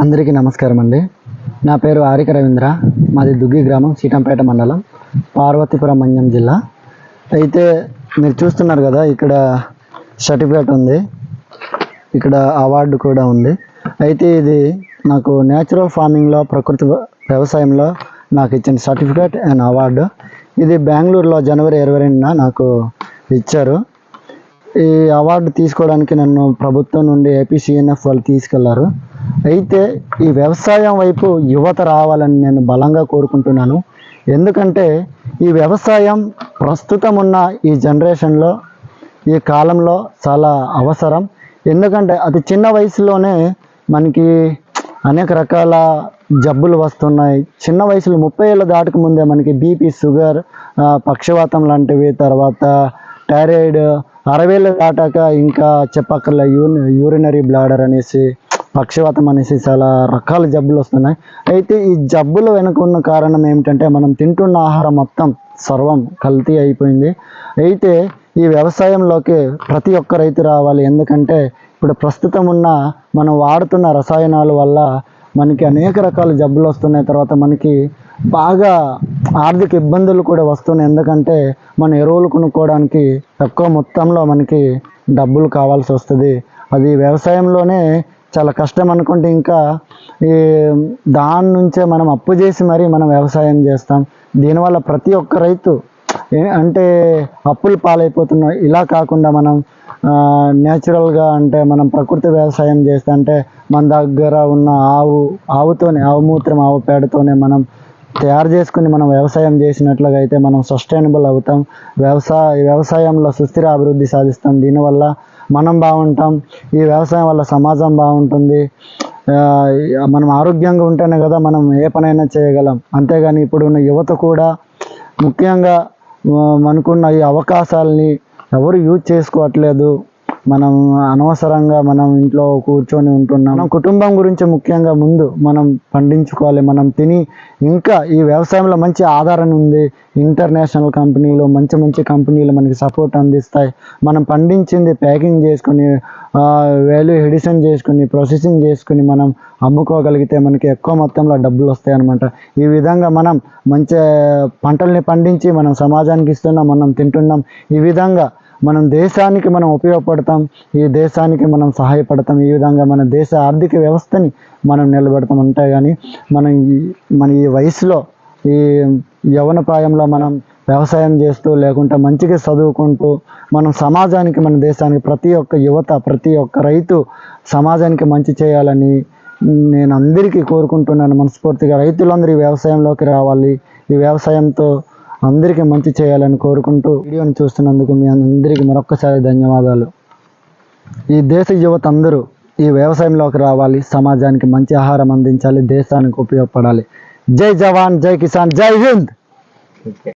అందరికీ నమస్కారం అండి. నా పేరు ఆరిక రవీంద్ర. మాది దుగ్గి గ్రామం సీతంపేట మండలం పార్వతీపురం మన్యం జిల్లా. అయితే మీరు చూస్తున్నారు కదా ఇక్కడ సర్టిఫికేట్ ఉంది. ఇక్కడ అవార్డు కూడా ఉంది. అయితే ఇది నాకు న్యాచురల్ ఫార్మింగ్లో ప్రకృతి వ్యవసాయంలో నాకు ఇచ్చిన సర్టిఫికేట్ అండ్ అవార్డు. ఇది బెంగళూరులో జనవరి ఇరవై రెండున నాకు ఇచ్చారు. ఈ అవార్డు తీసుకోవడానికి నన్ను ప్రభుత్వం నుండి ఏపీసీఎన్ఎఫ్ వాళ్ళు తీసుకెళ్ళారు. అయితే ఈ వ్యవసాయం వైపు యువత రావాలని నేను బలంగా కోరుకుంటున్నాను. ఎందుకంటే ఈ వ్యవసాయం ప్రస్తుతం ఉన్న ఈ జనరేషన్లో ఈ కాలంలో చాలా అవసరం. ఎందుకంటే అతి చిన్న వయసులోనే మనకి అనేక రకాల జబ్బులు వస్తున్నాయి. చిన్న వయసులో ముప్పై ఏళ్ళ దాటక ముందే మనకి బీపీ షుగర్ పక్షవాతం లాంటివి తర్వాత థైరాయిడ్ అరవేళ్ళు దాటాక ఇంకా చెప్పక్కర్ల యూరి యూరినరీ బ్లాడర్ అనేసి పక్షవాతం అనేసి చాలా రకాల జబ్బులు వస్తున్నాయి. అయితే ఈ జబ్బులు వెనుక ఉన్న కారణం ఏమిటంటే మనం తింటున్న ఆహారం మొత్తం సర్వం కల్తీ అయిపోయింది. అయితే ఈ వ్యవసాయంలోకి ప్రతి ఒక్క రైతు రావాలి. ఎందుకంటే ఇప్పుడు ప్రస్తుతం ఉన్న మనం వాడుతున్న రసాయనాల వల్ల మనకి అనేక రకాల జబ్బులు వస్తున్నాయి. తర్వాత మనకి బాగా ఆర్థిక ఇబ్బందులు కూడా వస్తున్నాయి. ఎందుకంటే మన ఎరువులు కొనుక్కోవడానికి తక్కువ మొత్తంలో మనకి డబ్బులు కావాల్సి వస్తుంది. అది వ్యవసాయంలోనే చాలా కష్టం అనుకుంటే ఇంకా ఈ దాని నుంచే మనం అప్పు చేసి మరీ మనం వ్యవసాయం చేస్తాం. దీనివల్ల ప్రతి ఒక్క రైతు అంటే అప్పులు పాలైపోతున్నాం ఇలా కాకుండా మనం న్యాచురల్గా అంటే మనం ప్రకృతి వ్యవసాయం చేస్తే అంటే మన దగ్గర ఉన్న ఆవు ఆవుతోనే ఆవు మూత్రం ఆవు పేడతోనే మనం తయారు చేసుకుని మనం వ్యవసాయం చేసినట్లుగా అయితే మనం సస్టైనబుల్ అవుతాం. వ్యవసాయ వ్యవసాయంలో సుస్థిర అభివృద్ధి సాధిస్తాం. దీనివల్ల మనం బాగుంటాం. ఈ వ్యవసాయం వల్ల సమాజం బాగుంటుంది. మనం ఆరోగ్యంగా ఉంటేనే కదా మనం ఏ పనైనా చేయగలం. అంతేగాని ఇప్పుడున్న యువత కూడా ముఖ్యంగా మనకున్న ఈ అవకాశాలని ఎవరు యూజ్ చేసుకోవట్లేదు. మనం అనవసరంగా మనం ఇంట్లో కూర్చొని ఉంటున్నాం. మనం కుటుంబం గురించి ముఖ్యంగా ముందు మనం పండించుకోవాలి. మనం తిని ఇంకా ఈ వ్యవసాయంలో మంచి ఆధారం ఉంది. ఇంటర్నేషనల్ కంపెనీలు మంచి మంచి కంపెనీలు మనకి సపోర్ట్ అందిస్తాయి. మనం పండించింది ప్యాకింగ్ చేసుకొని వాల్యూ ఎడిషన్ చేసుకుని ప్రొసెసింగ్ చేసుకుని మనం అమ్ముకోగలిగితే మనకి ఎక్కువ మొత్తంలో డబ్బులు వస్తాయి అనమాట ఈ విధంగా మనం మంచి పంటల్ని పండించి మనం సమాజానికి ఇస్తున్నాం మనం తింటున్నాం. ఈ విధంగా మనం దేశానికి మనం ఉపయోగపడతాం ఈ దేశానికి మనం సహాయపడతాం ఈ విధంగా మన దేశ ఆర్థిక వ్యవస్థని మనం నిలబెడతాం అంటే కానీ మనం ఈ మన ఈ వయసులో ఈ యవన ప్రాయంలో మనం వ్యవసాయం చేస్తూ లేకుంటే మంచిగా చదువుకుంటూ మనం సమాజానికి మన దేశానికి ప్రతి ఒక్క యువత ప్రతి ఒక్క రైతు సమాజానికి మంచి చేయాలని నేను అందరికీ కోరుకుంటున్నాను. మనస్ఫూర్తిగా రైతులందరూ ఈ వ్యవసాయంలోకి రావాలి. ఈ వ్యవసాయంతో అందరికీ మంచి చేయాలని కోరుకుంటూ వీడియోని చూస్తున్నందుకు మీ అందరికీ మరొక్కసారి ధన్యవాదాలు. ఈ దేశ యువత అందరూ ఈ వ్యవసాయంలోకి రావాలి సమాజానికి మంచి ఆహారం అందించాలి దేశానికి ఉపయోగపడాలి. జై జవాన్ జై కిసాన్ జై హింద్!